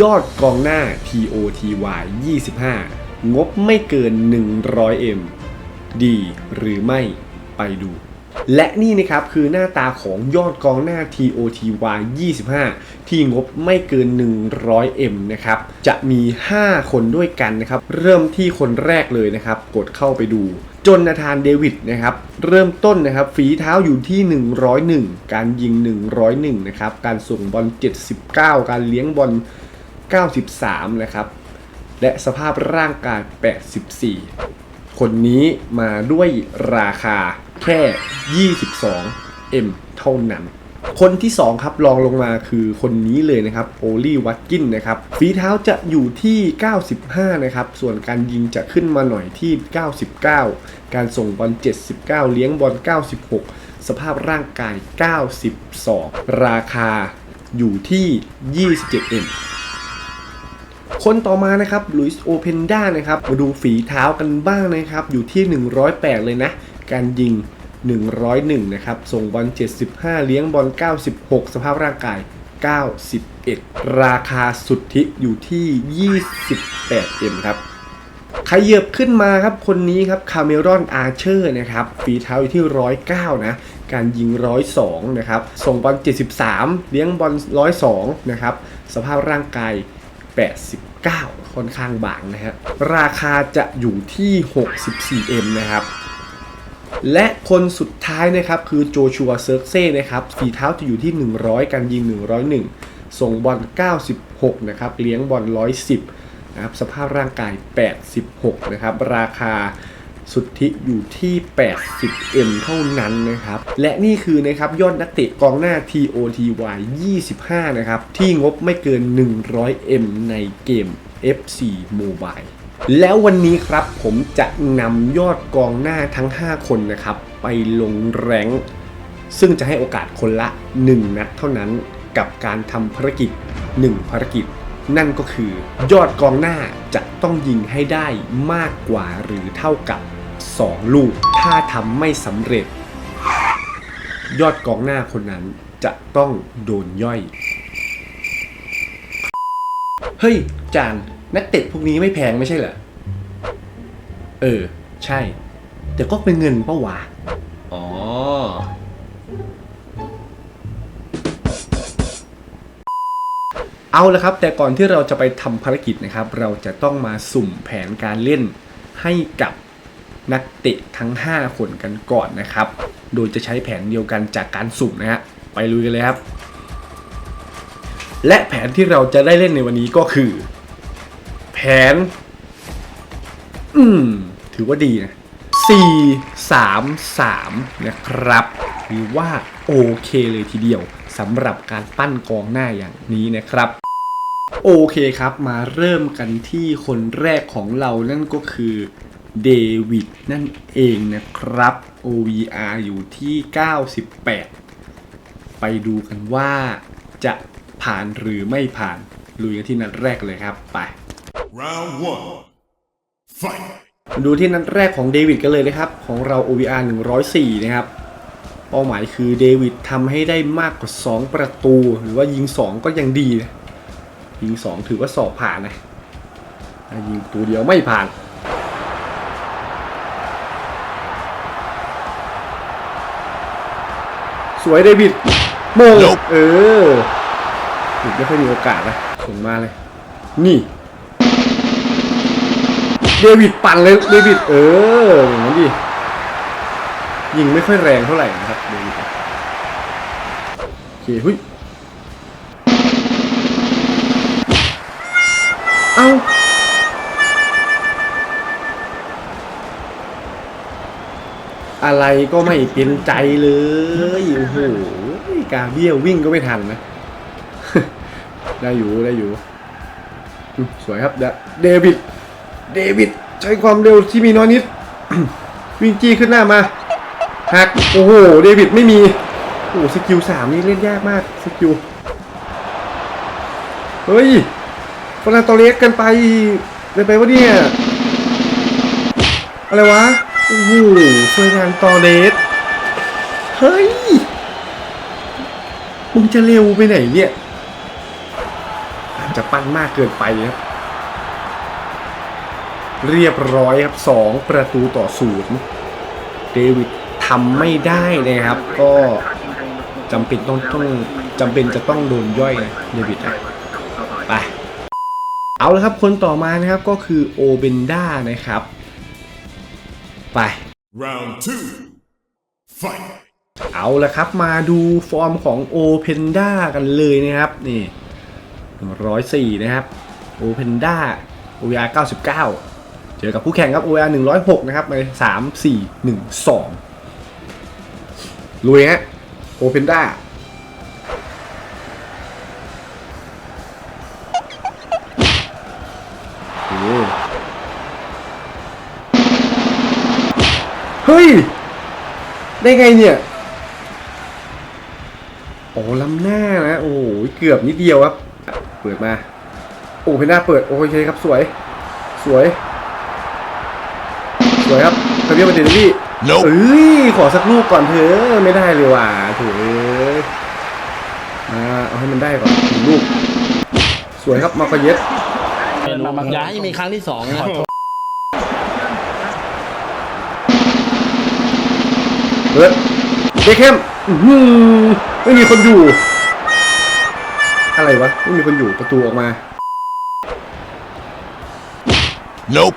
ยอดกองหน้า TOTY 25 งบไม่เกิน 100M ดีหรือไม่ไปดู และนี่นะครับคือหน้าตาของยอดกองหน้า TOTY 25 ที่งบไม่เกิน 100M นะครับ จะมี 5 คนด้วยกันนะครับ เริ่มที่คนแรกเลยนะครับ กดเข้าไปดูจนนาธานเดวิดนะครับเริ่มต้นนะครับฝีเท้าอยู่ที่ 101 การยิง 101 นะครับ การส่งบอล 79 การเลี้ยงบอล 93 นะครับ และสภาพร่างกาย 84 คนนี้มาด้วยราคาแค่ 22M เท่านั้น คนที่ 2 ครับรองลงมาคือคนนี้เลยนะครับโอลี่วัตกินนะครับ ฝีเท้าจะอยู่ที่ 95 นะครับ ส่วนการยิงจะขึ้นมาหน่อยที่ 99 การส่งบอล 79 เลี้ยงบอล 96 สภาพร่างกาย 92 ราคาอยู่ที่ 27M คนต่อมานะครับลุยส์โอเพนด้านะครับ มาดูฝีเท้ากันบ้างนะครับ อยู่ที่ 108 เลยนะ การยิง 101 นะครับ ส่งบอล 75 เลี้ยงบอล 96 สภาพร่างกาย 91 ราคาสุทธิอยู่ที่ 28M ครับขยับขึ้นมาครับคนนี้ครับคาเมรอนอาร์เชอร์นะครับฝีเท้าอยู่ที่ 109 นะ การยิง 102 นะครับ ส่งบอล 73 เลี้ยงบอล 102 นะครับ สภาพร่างกาย 89 ค่อนข้างบางนะฮะราคาจะอยู่ที่ 64M นะครับ และคนสุดท้ายนะครับคือโจชัวเซิร์กเซ่นะครับฝีเท้าจะอยู่ที่ 100 การยิง 101 ส่งบอล 96 นะครับ เลี้ยงบอล 110 นะครับ สภาพร่างกาย 86 นะครับ ราคา สุทธิอยู่ที่ 80M เท่านั้นนะครับ และนี่คือนะครับยอดนักเตะกองหน้า TOTY 25 นะครับ ที่งบไม่เกิน 100M ในเกม FC Mobile แล้ววันนี้ครับผมจะนำยอดกองหน้าทั้ง 5 คนนะครับ ไปลงแรงซึ่งจะให้โอกาสคนละ 1 นัดเท่านั้นกับการทำภารกิจ 1 ภารกิจ นั่นก็คือยอดกองหน้าจะต้องยิงให้ได้มากกว่าหรือเท่ากับ 2 ลูก ถ้าทำไม่สำเร็จ ยอดกองหน้าคนนั้นจะต้องโดนย่อย เฮ้ย จานนักเตะพวกนี้ไม่แพงไม่ใช่เหรอ เออ ใช่ แต่ก็เป็นเงินปะวะอ๋อ เอาละครับ แต่ก่อนที่เราจะไปทำภารกิจนะครับ เราจะต้องมาสุ่มแผนการเล่นให้กับ นักเตะทั้ง 5 คนกันก่อนนะครับ โดยจะใช้แผนเดียวกันจากการสุ่มนะฮะ ไปลุยกันเลยครับ และแผนที่เราจะได้เล่นในวันนี้ก็คือ แผน อืม ถือว่าดีนะ 4 3 3 นะครับหรือว่าโอเคเลยทีเดียวสำหรับการปั้นกองหน้าอย่างนี้นะครับ โอเคครับมาเริ่มกันที่คนแรกของเรานั่นก็คือ เดวิดนั่นเองนะครับ OVR อยู่ที่ 98 ไปดูกันว่าจะผ่านหรือไม่ผ่าน ลุยกันที่นัดแรกเลยครับไป Round one. Fight. มาดูที่นัดแรกของเดวิดกันเลยนะครับ ของเรา OVR 104 นะครับ เป้าหมายคือเดวิดทำให้ได้มากกว่า 2 ประตู หรือว่ายิง 2 ก็ยังดีนะยิง 2 ถือว่าสอบผ่านนะถ้ายิงตัวเดียวไม่ผ่าน สวยเดวิดโมง Nope เออเดวิดไม่ค่อยมีโอกาสนะส่งมาเลย นี่ เดวิดปั่นเลยเดวิดเอออย่างนั้นดิยิงไม่ค่อยแรงเท่าไหร่นะครับเดวิดโอเคเฮ้ยเอา อะไรก็ไม่เป็นใจเลยโอ้โหกาเบี้ยววิ่งก็ไม่ทันนะ ได้อยู่ได้อยู่ สวยครับเดเดวิดเดวิดใช้ความเร็วที่มีน้อยนิด วิ่งจี้ขึ้นหน้ามาหักโอ้โหเดวิดไม่มีโอ้สกิลสามนี่เล่นยากมากสกิลเฮ้ยฟนาโตเล็กกันไปเป็นไปวะเนี่ย อะไรวะ อ้โหเฟอร์นานตอเลสเฮ้ย มึงจะเร็วไปไหนเนี่ยจะปั้นมากเกินไปครับ เรียบร้อยครับสองประตูต่อศูนย์เดวิดทำไม่ได้นะครับ ก็จำเป็นต้องต้องจำเป็นจะต้องโดนย่อยนะเดวิดนะไปเอาละครับคนต่อมานะครับก็คือโอเบนด้านะครับ ไป Round two. Fight. เอาละครับมาดูฟอร์มของโอเพนด้ากันเลยนะครับ นี่ 104 นะครับโอเพนด้า OR 99 เจอกับผู้แข่งครับ OR 106 นะครับใน3 4 1 2ลุยฮะโอเพนด้า เฮ้ย ได้ไงเนี่ยโอ้ล้ำหน้านะโอ้โหเกือบนิดเดียวครับเปิดมา โอ้เพนด้าเปิดโอเคครับสวย สวย สวยครับคาเบียมาเดนลี่ Nope เอ้ยขอสักลูกก่อนเถอะไม่ได้เลยว่ะโถูเอ้ยมาเอาให้มันได้ก่อนหนึ่งลูก สวยครับมาคาเยสอย่าให้มีครั้งที่สองนะเเบคแฮมอื้อหือไม่มีคนอยู่ อะไรวะ ไม่มีคนอยู่ประตูออกมา Nope.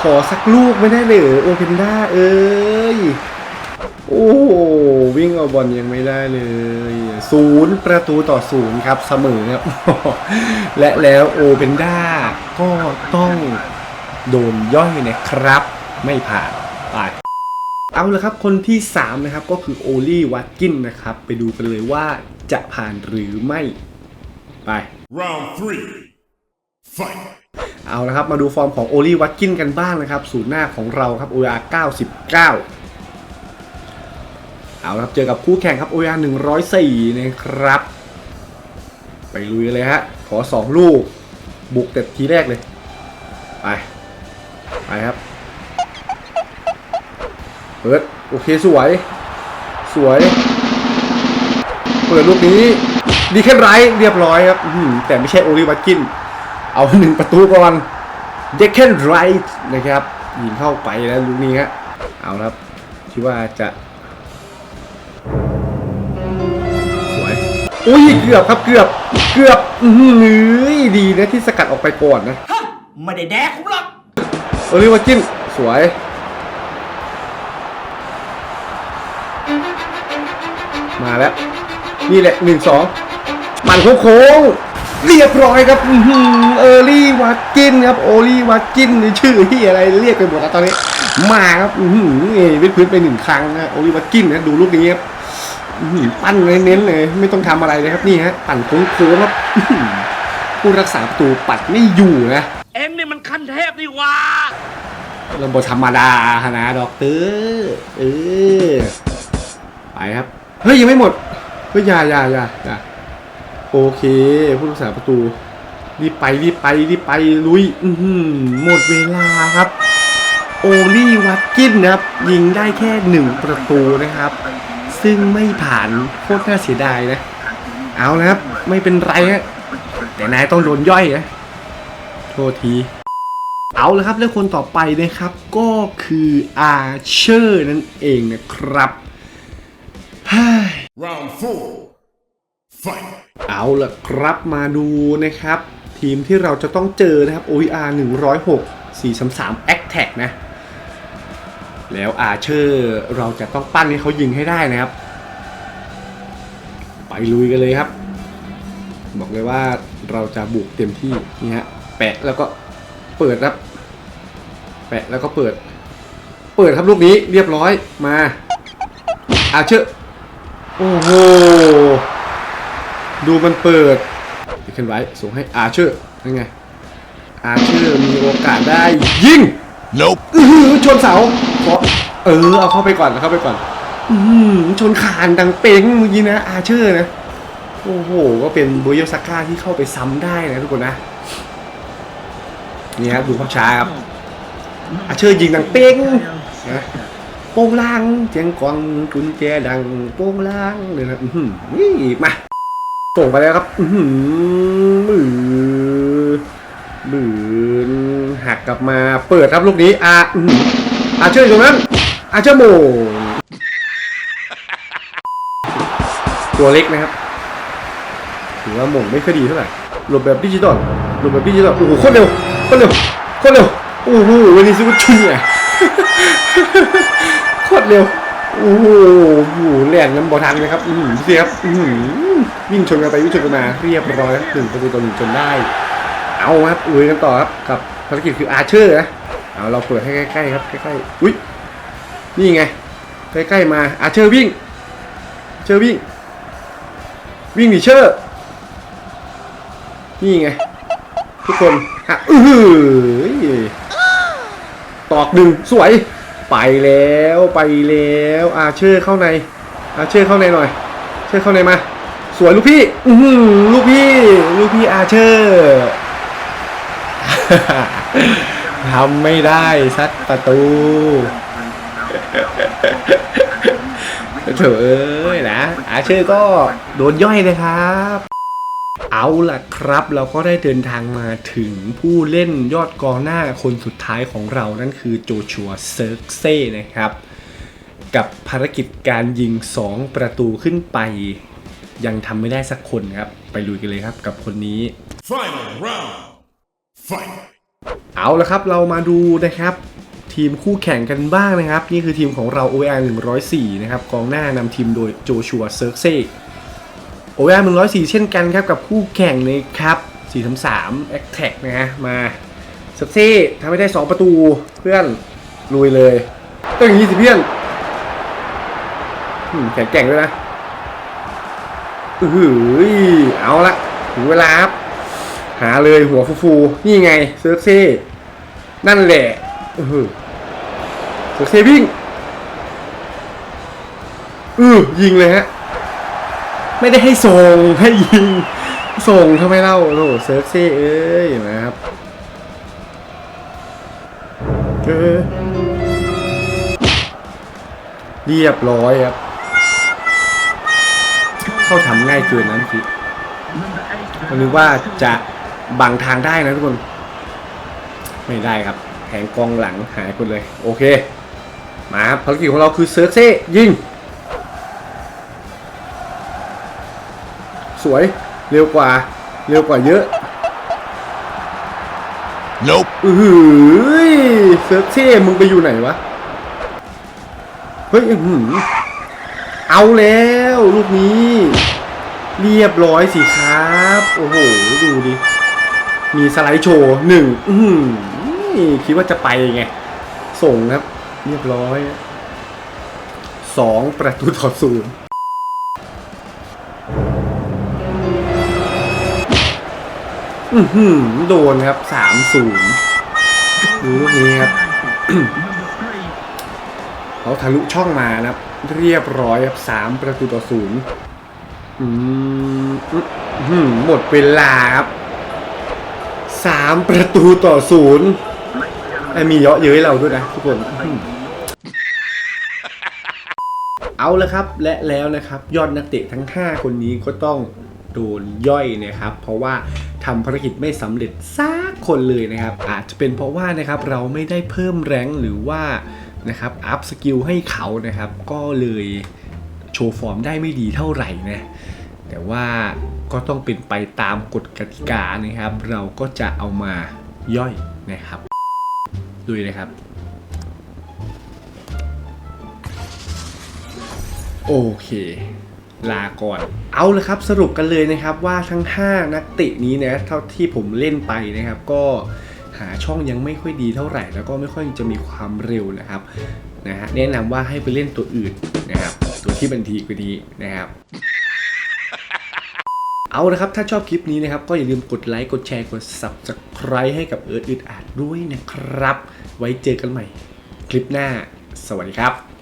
ขอสักลูกไม่ได้เลยเหรอโอเพนด้าเอ้ย โอ้โหวิ่งเอาบอลยังไม่ได้เลยศูนย์ประตูต่อศูนย์ครับเสมอครับ และแล้วโอเพนด้าก็ต้องโดนย่อยนะครับ ไม่ผ่านไป เอาละครับ คนที่ 3 นะครับก็คือโอลี่วัตกินนะครับ ไปดูกันเลยว่าจะผ่านหรือไม่ ไป Round three. Fight. เอาละครับ มาดูฟอร์มของโอลี่วัตกินกันบ้างนะครับ ศูนย์หน้าของเราครับ OR 99เอาละครับ เจอกับคู่แข่งครับ OR 104นะครับ ไปลุยกันเลยฮะ ขอ2ลูก บุกแต่ทีแรกเลย ไป ไปครับ เปิดโอเคสวย สวย เปิดลูกนี้ดีแค่ไรเรียบร้อยครับอื้อหือแต่ไม่ใช่โอลิวัตกิน เอาหนึ่งประตูก่อนเดคเคนไรท์นะครับยิงเข้าไปแล้วลูกนี้ฮะเอาละครับคิดว่าจะ สวยอุ้ยเกือบครับเกือบ เกือบอือหือดีนะที่สกัดออกไปก่อนนะไม่ได้แดกผมหรอกโอลิวัตกินสวย มาแล้ว นี่แหละหนึ่งสองปั่นโค้งๆเรียบร้อยครับอื้อหือเออรี่วัตกินครับโอลี่วัตกินชื่อที่อะไรเรียกไปหมดแล้วตอนนี้ มาครับอื้อหือเอยวิดพื้นไปหนึ่งครั้งนะโอลี่วัตกินนะดูลูกนี้ครับอื้อหือปั้นเน้นๆเลย ไม่ต้องทำอะไรเลยครับนี่ฮะปั่นโค้งๆครับอื้อหือผู้รักษาประตูปัดไม่อยู่นะเอ็งนี่มันขั้นเทพนี่หว่าเราบธรรมดานะดอกเตอร์เออไปครับ เฮ้ยยังไม่หมดเฮ้ยอย่าอย่าอย่าอย่าโอเคผู้รักษาประตู รีบไปรีบไปรีบไปลุยอือหือหมดเวลาครับ โอลี่วัตกินนะครับ ยิงได้แค่หนึ่งประตูนะครับ ซึ่งไม่ผ่านโคตรน่าเสียดายนะ เอานะครับ ไม่เป็นไรฮะแต่นายต้องโดนย่อยนะโทษทีเอาละครับ แล้วคนต่อไปนะครับ ก็คืออาเชอร์นั่นเองนะครับ Round four. Fight. เอาละครับมาดูนะครับ ทีมที่เราจะต้องเจอนะครับ OER 106 433 a c t a c นะ แล้วอาเชอร์เราจะต้องปั้นให้เขายิงให้ได้นะครับ ไปลุยกันเลยครับ บอกเลยว่าเราจะบุกเต็มที่นี่ฮะแปะแล้วก็เปิดครับ แปะแล้วก็เปิด เปิดครับลูกนี้เรียบร้อยมาอาเชอร์ โอ้โห ดูมันเปิดดิขึ้นไว้ ส่งให้อาเชอร์ยังไง อาเชอร์มีโอกาสได้ยิง Nope. อื้อหือชนเสาขอเออ เอาเข้าไปก่อนเอาเข้าไปก่อน อือหือชนคานดังเป้งเมื่อกี้นะ อาเชอร์นะ โอ้โห ก็เป็นโบโยซาก้าที่เข้าไปซ้ำได้นะทุกคนนะ นี่ครับ ดูภาพช้าครับ อาเชอร์ยิงดังเป้งนะ โป้งล่างเจียงกวางกุญแจดังโป้งล่างเลยนะนี่มาส่งไปแล้วครับอือหืมือมือหักกลับมาเปิดครับลูกนี้อาอาเชอร์อยู่ตรงนั้นอาเชอร์โมงตัวเล็กนะครับถือว่าหม่งไม่ค่อยดีเท่าไหร่หลบแบบดิจิตอลหลบแบบดิจิตอลโอ้โหโคตรเร็วโคตรเร็วโคตรเร็วโอ้โหวันนี้ซื้อชุ่มไง โคตรเร็ว โอ้โหโอ้โหแหลนน้ำบอทันนะครับ อือหือสิครับอือวิ่งชนกันไปวิ่งชนกันมา เรียบร้อยหนึ่งประตูต่อหนึ่งจนได้ เอาครับลุยกันต่อครับ กับภารกิจคืออาเชอร์นะ เอาเราเปิดให้ใกล้ๆครับ ใกล้ๆ อุ้ย นี่ไง ใกล้ๆมา อาเชอร์วิ่ง เชอร์วิ่ง วิ่งหนีเชอร์นี่ไง ทุกคนฮะอือหือ ตอกหนึ่งสวยไปแล้วไปแล้วอาเชอร์เข้าในอาเชอร์เข้าในหน่อย เชอร์เข้าในมา สวยลูกพี่ อืลูกพี่ ลูกพี่อาเชอร์ทำไม่ได้ซัดประตูเถอะเอ้ยนะอาเชอร์ก็โดนย่อยนะครับ เอาล่ะครับ เราก็ได้เดินทางมาถึงผู้เล่นยอดกองหน้าคนสุดท้ายของเรานั่นคือโจชัวเซิร์กเซ่นะครับ กับภารกิจการยิง 2 ประตูขึ้นไป ยังทำไม่ได้สักคนครับ ไปลุยกันเลยครับกับคนนี้ Final round. Fight. เอาละครับเรามาดูนะครับ ทีมคู่แข่งกันบ้างนะครับ นี่คือทีมของเรา OR 104 นะครับกองหน้านำทีมโดยโจชัวเซิร์กเซ่ OR 104เช่นกันครับ กับคู่แข่งนะครับ433 a t t a c นะฮะ มาเซิร์กเซ่ทำให้ได้2ประตูเพื่อนลุยเลยต้องอย่างนี้สิเพื่อนแข็งแกร่งด้วยนะอือหือเอาละถึงเวลาครับหาเลยหัวฟูๆนี่ไงเซิร์เซ่นั่นแหละเออเซิร์เซ่วิ่งอือยิงเลยฮะ ไม่ได้ให้ส่งให้ยิง ส่งทำไมเล่าโอ้โหเซิร์กเซ่เอ้ยนะครับเออเรียบร้อยครับ เข้าทำง่ายเกินนั้นพี่ผมนึกว่าจะบังทางได้นะทุกคน ไม่ได้ครับแผงกองหลังหายไปเลย โอเค มาภารกิจของเราคือเซิร์กเซ่ยิง สวยเร็วกว่า เร็วกว่าเยอะ Nope. อือหือเซิร์กเซ่มึงไปอยู่ไหนวะ เฮ้ยอื้อหือเอาแล้วลูกนี้ เรียบร้อยสิครับ โอ้โห ดูดิ มีสไลด์โชว์หนึ่งอื้อหือคิดว่าจะไปไง ส่งครับ เรียบร้อยสองประตูต่อศูนย์ อือหือโดนครับสามศูนย์ดูลูกนี้ครับเขาทะลุช่องมานะครับ เรียบร้อยครับสามประตูต่อศูนย์อืมหมดเวลาครับสามประตูต่อศูนย์ไอมีเยอะเย้ยเราด้วยนะทุกคนอื้อหือเอาละครับและแล้วนะครับ ยอดนักเตะทั้ง 5 คนนี้ก็ต้องโดนย่อยนะครับ เพราะว่า ทำภารกิจไม่สำเร็จสักคนเลยนะครับ อาจจะเป็นเพราะว่านะครับเราไม่ได้เพิ่มแรงหรือว่านะครับอัพสกิลให้เขานะครับ ก็เลยโชว์ฟอร์มได้ไม่ดีเท่าไหร่นะแต่ว่าก็ต้องเป็นไปตามกฎกติกานะครับ เราก็จะเอามาย่อยนะครับดูเลยครับ โอเค ลาก่อน เอาเลยครับสรุปกันเลยนะครับว่าทั้ง 5 นักเตะนี้นะเท่าที่ผมเล่นไปนะครับ ก็หาช่องยังไม่ค่อยดีเท่าไหร่แล้วก็ไม่ค่อยจะมีความเร็วนะครับนะฮะแนะนำว่าให้ไปเล่นตัวอื่นนะครับตัวที่บันทีกว่านี้นะครับเอาละครับถ้าชอบคลิปนี้นะครับ ก็อย่าลืมกดไลค์กดแชร์กด Subscribe ให้กับเอิร์ธอึดอาดด้วยนะครับ ไว้เจอกันใหม่ คลิปหน้า สวัสดีครับ